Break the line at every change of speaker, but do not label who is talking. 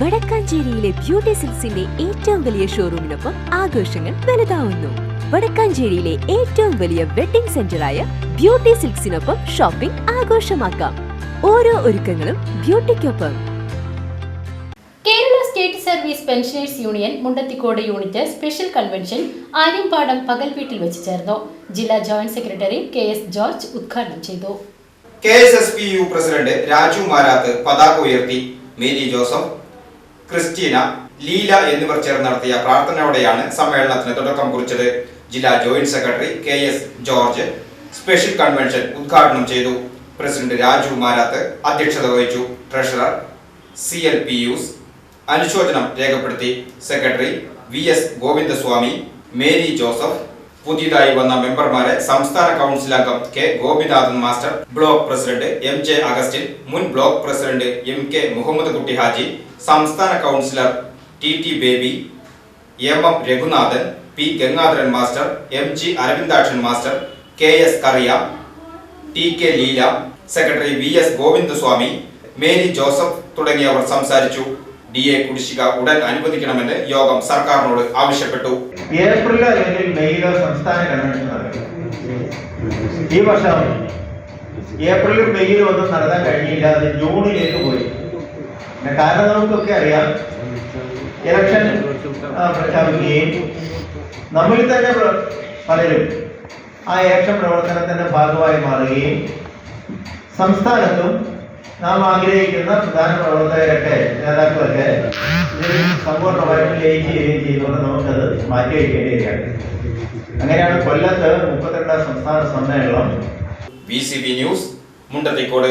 വടക്കാഞ്ചേരിയിലെ beauty സിൽസിന്റെ ഏറ്റവും വലിയ ഷോറൂമിനൊപ്പം ആഘോഷങ്ങൾ വലുതാവുന്നു. വടക്കാഞ്ചേരിയിലെ ഏറ്റവും വലിയ വെഡിംഗ് സെന്ററായ ബ്യൂട്ടി സിൽക്സിനൊപ്പം ഷോപ്പിംഗ് ആഘോഷമാക്കാം. ഓരോ ഒരുക്കങ്ങളും ബ്യൂട്ടിക്കൊപ്പം.
Kerala state service pensioners union Mundathikode unit special convention Aryampadam പകൽ വീട്ടിൽ വെച്ച് ചേർന്നു. ജില്ലാ joint secretary K S George ഉദ്ഘാടനം ചെയ്തു.
K S S P U president Raju Marath പതാക ഉയർത്തി. മേരി ജോസഫ് ക്രിസ്റ്റീന ലീല എന്നിവർ ചേർന്ന് നടത്തിയ പ്രാർത്ഥനയോടെയാണ് സമ്മേളനത്തിന് തുടക്കം കുറിച്ചത്. ജില്ലാ joint secretary K S George special convention ഉദ്ഘാടനം ചെയ്തു. പ്രസിഡന്റ് രാജു മാരാത്ത് അധ്യക്ഷത വഹിച്ചു. ട്രഷറർ സി എൽ പി യൂസ് അനുശോചനം രേഖപ്പെടുത്തി. Secretary V S Govindaswamy Mary Joseph പുതിയതായി വന്ന മെമ്പർമാരെ സംസ്ഥാന കൗൺസിൽ അംഗം K Gopinathan master block president M J Augustine മുൻ block president M K Muhammad Kutty Haji സംസ്ഥാന councillor T T Baby M M Raghunathan P Gangadharan master M G Aravindakshan master K S Kariya T K Leela secretary V S Govindaswamy Mary Joseph തുടങ്ങിയവർ സംസാരിച്ചു. D A കുടിശ്ശിക ഉടൻ അനുവദിക്കണമെന്ന് യോഗം സർക്കാരിനോട് ആവശ്യപ്പെട്ടു.
April അല്ലെങ്കിൽ മെയ്യിലോ സംസ്ഥാന കൺവെൻഷൻ നടക്കും ഈ വർഷം ഏപ്രിലും മെയ്യിലും ഒന്നും നടത്താൻ കഴിഞ്ഞില്ല. അത് ജൂണിലേക്ക് പോയി. കാരണം നമുക്കൊക്കെ അറിയാം. ഇലക്ഷൻ പ്രഖ്യാപിക്കുകയും നമ്മളിൽ തന്നെ പലരും ആ ഇലക്ഷൻ പ്രവർത്തനത്തിന്റെ ഭാഗമായി മാറുകയും സംസ്ഥാനത്തും നാം ആഗ്രഹിക്കുന്ന പ്രധാന പ്രവർത്തകരൊക്കെ നേതാക്കളൊക്കെ ഇതിൽ സമ്പൂർണമായിട്ടും ലയിക്കുകയും ചെയ്തുകൊണ്ട് നമുക്കത് മാറ്റി വയ്ക്കേണ്ടിയിരിക്കുകയാണ് അങ്ങനെയാണ് കൊല്ലത്ത് മുപ്പത്തിരണ്ടാം സംസ്ഥാന സമ്മേളനം.
B C B news Mundathikode.